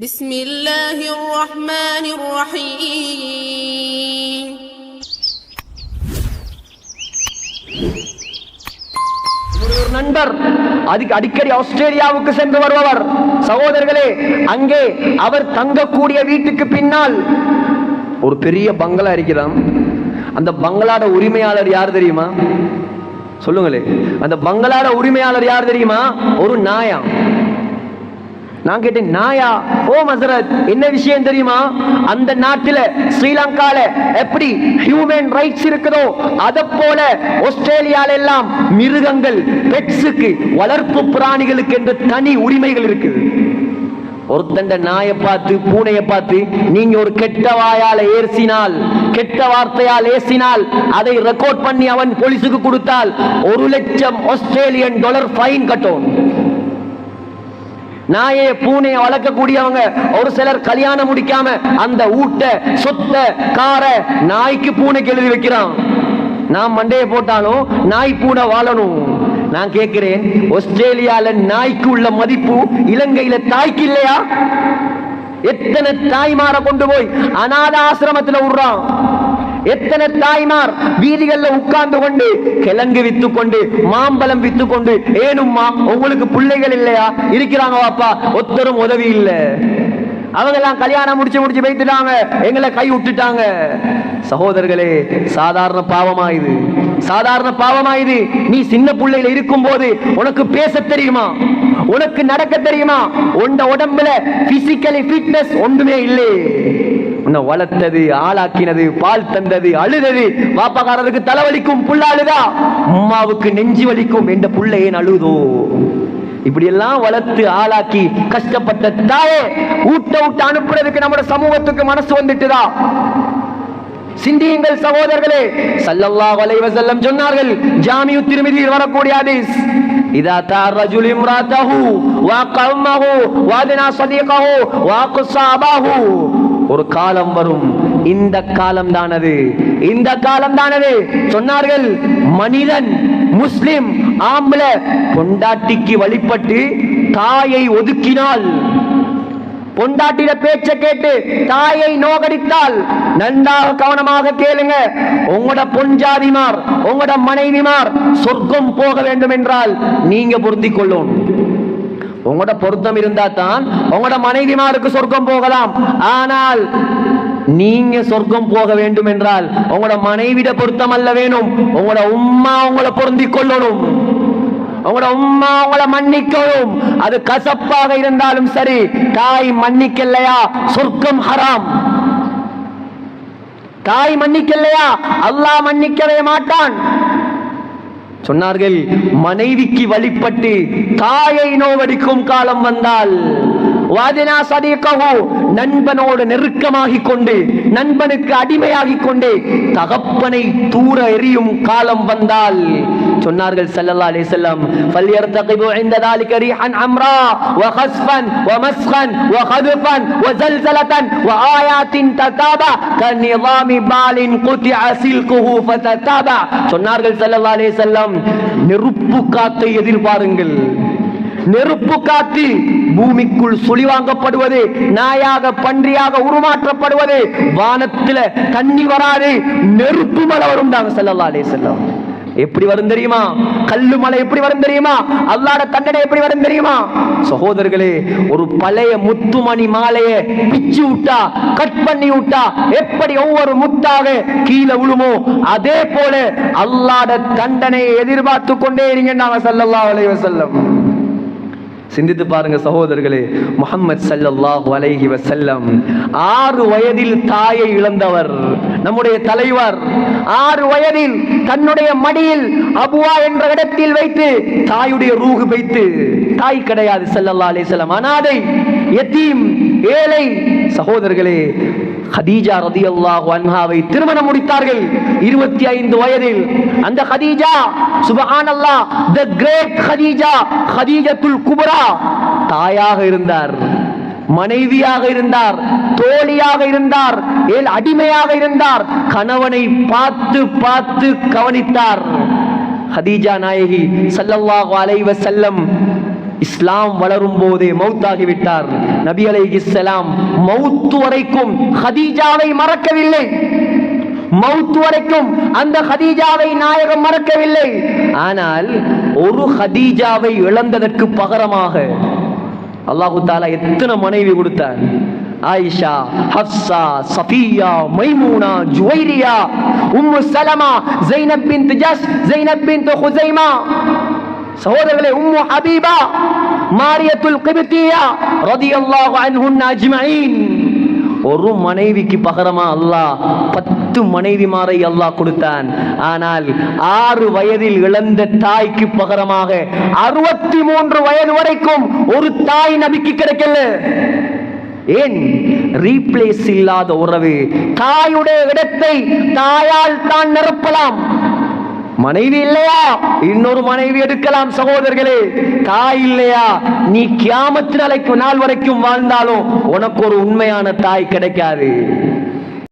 بسم الله الرحمن الرحيم ஒரு நண்பர் அதுக்கு அடிக்கடி ஆஸ்திரேலியாவுக்கு சென்று வருபவர் சகோதரர்களே அங்கே அவர் தங்கக்கூடிய வீட்டுக்கு பின்னால் ஒரு பெரிய பங்களா இருக்கிறான் அந்த பங்களாட உரிமையாளர் யார் தெரியுமா சொல்லுங்களே அந்த பங்களாட உரிமையாளர் யார் தெரியுமா ஒரு நாயா நான் கேட்டேன் நாயா ஓ மசரத் என்ன விஷயம் தெரியுமா? அந்த நாட்டில ஸ்ரீலங்கால எப்படி ஹியூமன் ரைட்ஸ் இருக்குதோ அதை போல ஆஸ்திரேலியால எல்லாம் மிருகங்கள் பெட்ஸுக்கு வளர்ப்பு பிராணிகளுக்கு என்று தனி உரிமைகள் இருக்குது. ஒருத்தண்ட நாயை பார்த்து பூனையை பார்த்து நீங்க ஒரு கெட்ட வாயால் ஏசினால் கெட்ட வார்த்தையால் ஏசினால் அதை ரெக்கார்ட் பண்ணி அவன் போலீஸுக்கு கொடுத்தால் ஒரு லட்சம் ஆஸ்திரேலியன் டாலர் ஃபைன் கட்டணும். நாயை பூனையை வளர்க்கக்கூடியவங்க. ஒரு சிலர் கல்யாணம் முடிக்காம அந்த ஊட்ட சொத்த கார நாய்க்கு பூனைக்கு எழுதி வைக்கிறான். நான் மண்டையை போட்டாலும் நாய் பூனை வாழணும். நான் கேட்கிறேன் ஆஸ்திரேலியால நாய்க்கு உள்ள மதிப்பு இலங்கையில தாய்க்கு இல்லையா? எத்தனை தாய்மார கொண்டு போய் அநாத ஆசிரமத்துல விடுறான். எத்தனை தாய்மார் வீதிகள்ல உட்கார்ந்து கொண்டு கிழங்கு வித்து கொண்டு மாம்பழம் வித்து கொண்டு ஏனும்மா உங்களுக்கு பிள்ளைகள் இல்லையா? இருக்கிறாங்க வாப்பா ஒத்தரும் உதவி இல்ல. அவங்க எல்லாம் கல்யாணம் முடிச்சு முடிச்சு வைத்துட்டாங்க. எங்களை கை விட்டுட்டாங்க. சகோதரர்களே சாதாரண பாவமா இது. சாதாரண பாவமா இது. நீ சின்ன பிள்ளையில இருக்கும் போது உனக்கு பேச தெரியுமா? உனக்கு நடக்க தெரியுமா? உண்ட உடம்புல பிசிக்கலி ஃபிட்னஸ் ஒன்றுமே இல்லை. உன்னை வளர்த்தது ஆளாக்கினது பால் தந்தது அழுதது. வாப்பாக்காரருக்கு தலைவலிக்கும் புள்ள அழுதா அம்மாவுக்கு நெஞ்சு வலிக்கும் என்ற புள்ள ஏன் அழுதோ? இப்படி எல்லாம் வளர்த்து ஆளாக்கி கஷ்டப்பட்ட தாயே ஊட்ட விட்டு அனுப்புறதுக்கு நம்ம சமூகத்துக்கு மனசு வந்துட்டுதா? சிந்தியுங்கள் சகோதரர்களே சல்லல்லாஹு அலைஹி வஸல்லம் சொன்னார்கள் ஜாமியு திருமிதியில் வரக்கூடிய ஹதீஸ் இதா தார் ரஜுல் இம்ராத்தஹு வா கௌமஹு வாதனா சதீகஹு வா குஸாபஹு ஒரு காலம் வரும். இந்த காலம் தானது இந்த காலம் தானது சொன்னார்கள் மனிதன் முஸ்லிம் ஆம்பள பொண்டாட்டிக்கு வழிபட்டு தாயை ஒதுக்கினால் பொண்டாட்டிட பேச்ச கேட்டு தாயை நோகடித்தால் நன்றாக கவனமாக கேளுங்க. உங்களோட பொஞ்சாதிமார் உங்களோட மனைவிமார் சொர்க்கம் போக வேண்டும் என்றால் நீங்க பொருந்திக் கொள்ளும் உங்களோட பொருத்தம் இருந்தா தான் உங்களோட மனைவிமாருக்கு சொர்க்கம் போகலாம். ஆனால் நீங்க சொர்க்கம் போக வேண்டும் என்றால் உங்களோட மனைவிட பொருத்தம் அல்ல வேணும். உங்களோட உம்மா உங்களை பொருந்திக் கொள்ளணும். உங்களோட உம்மா உங்களை மன்னிக்கவும் அது கசப்பாக இருந்தாலும் சரி தாய் மன்னிக்கலையா? சொர்க்கம் ஹராம். தாய் மன்னிக்கலையா? அல்லாஹ் மன்னிக்கவே மாட்டான். சொன்னார்கள் மனைவிக்கு வழிபட்டு தாயை நோவடிக்கும் காலம் வந்தால் வாதினா சதீகஹு நண்பனோடு நெருக்கமாகிக் கொண்டு நண்பனுக்கு அடிமையாகிக் கொண்டு தகப்பனை தூர எறியும் காலம் வந்தால் சொன்னார்கள் ஸல்லல்லாஹு அலைஹி வஸல்லம் ஃபல்யர்தகிபு இந்த ذلك ريحا عمراء وخسفا ومسخا وخذفا وزلزلة وآيات تتابع كنظام بال قطع سلكه فتتابع சொன்னார்கள் ஸல்லல்லாஹு அலைஹி வஸல்லம் நெருப்பு காத்தை எதிர்பாருங்கள் நெருப்பு காத்து பூமிக்குள் சுழிவாங்கப்படுவது நாயாக பன்றியாக உருமாற்றப்படுவது வானத்துல தண்ணி வராது நெருப்பு மழை வரும் ஸல்லல்லாஹு அலைஹி வஸல்லம் எப்படி வரும் தெரியுமா? கல்லு மலை எப்படி வரும் தெரியுமா? அல்லாட தண்டனை எப்படி வரும் தெரியுமா? சகோதரர்களே ஒரு பழைய முத்துமணி மாலையை பிச்சு விட்டா கட் பண்ணி விட்டா எப்படி ஒவ்வொரு முத்தாக கீழே விழுமோ அதே போல அல்லாட தண்டனையை எதிர்பார்த்து கொண்டே இருங்க ஸல்லல்லாஹு அலைஹி வஸல்லம். சிந்தித்து பாருங்க சகோதரர்களே முகமது சல்லாஹ் அலைஹி வசல்லம் ஆறு வயதில் தாயை இழந்தவர் நம்முடைய தலைவர் ஆறு வயதில் தன்னுடைய மடியில் அபுவா என்ற இடத்தில் வைத்து தாயுடைய ரூகு வைத்து தாய் கிடையாது சல்லல்லா அலிசல்லாம் அனாதை எத்தீம் ஏழை சகோதரர்களே ஹதீஜா ரதியல்லாஹு அன்ஹாவை திருமணம் முடித்தார்கள். இருபத்தி ஐந்து வயதில். அந்த ஹதீஜா சுபஹானல்லாஹ் த கிரேட் ஹதீஜா ஹதீஜத்துல் குபரா தாயாக இருந்தார் மனைவியாக இருந்தார் தோழியாக இருந்தார் ஏல் அடிமையாக இருந்தார் கணவனை பார்த்து பார்த்து கவனித்தார். ஹதீஜா நாயகி சல்லல்லாஹு அலைஹி வஸல்லம் இஸ்லாம் வளரும் போதே மௌத்தாகிவிட்டார் நபி அலைஹிஸ்ஸலாம் மௌத்து வரைக்கும் ஹதீஜாவை மறக்கவில்லை. மௌத்து வரைக்கும் அந்த ஹதீஜாவை நாயகம் மறக்கவில்லை. ஆனால் ஒரு ஹதீஜாவை இழந்ததற்கு பகரமாக அல்லாஹு தாலா எத்தனை மனைவி கொடுத்தார். Ayesha Hafsa Safiya Maimuna Juwairiya Ummu Salama Zainab bint Jahsh Zainab bint Khuzaima. சகோதரர்களே உம்மு ஹபீபா மாரியத்துல் கிபித்தியா ரதியல்லாஹு அன்ஹுன் அஜ்மஈன் ஒரு மனைவிக்கு பகரமா அல்லாஹ் பத்து மனைவிமாரை அல்லாஹ் கொடுத்தான். ஆனால் ஆறு வயதில் இழந்த தாய்க்கு பகரமாக அறுபத்தி மூன்று வயது வரைக்கும் ஒரு தாய் நபிக்கு கிடைக்கல. ஏன்? ரீப்ளேஸ் இல்லாத உறவு. தாயுடைய இடத்தை தாயால் தான் நிரப்பலாம். மனைவி இல்லையா? இன்னொரு மனைவி எடுக்கலாம் சகோதரர்களே. தாய் இல்லையா? நீ கியாமத்து நாளைக்கு நாள் வரைக்கும் வாழ்ந்தாலும் உனக்கு ஒரு உண்மையான தாய் கிடைக்காது.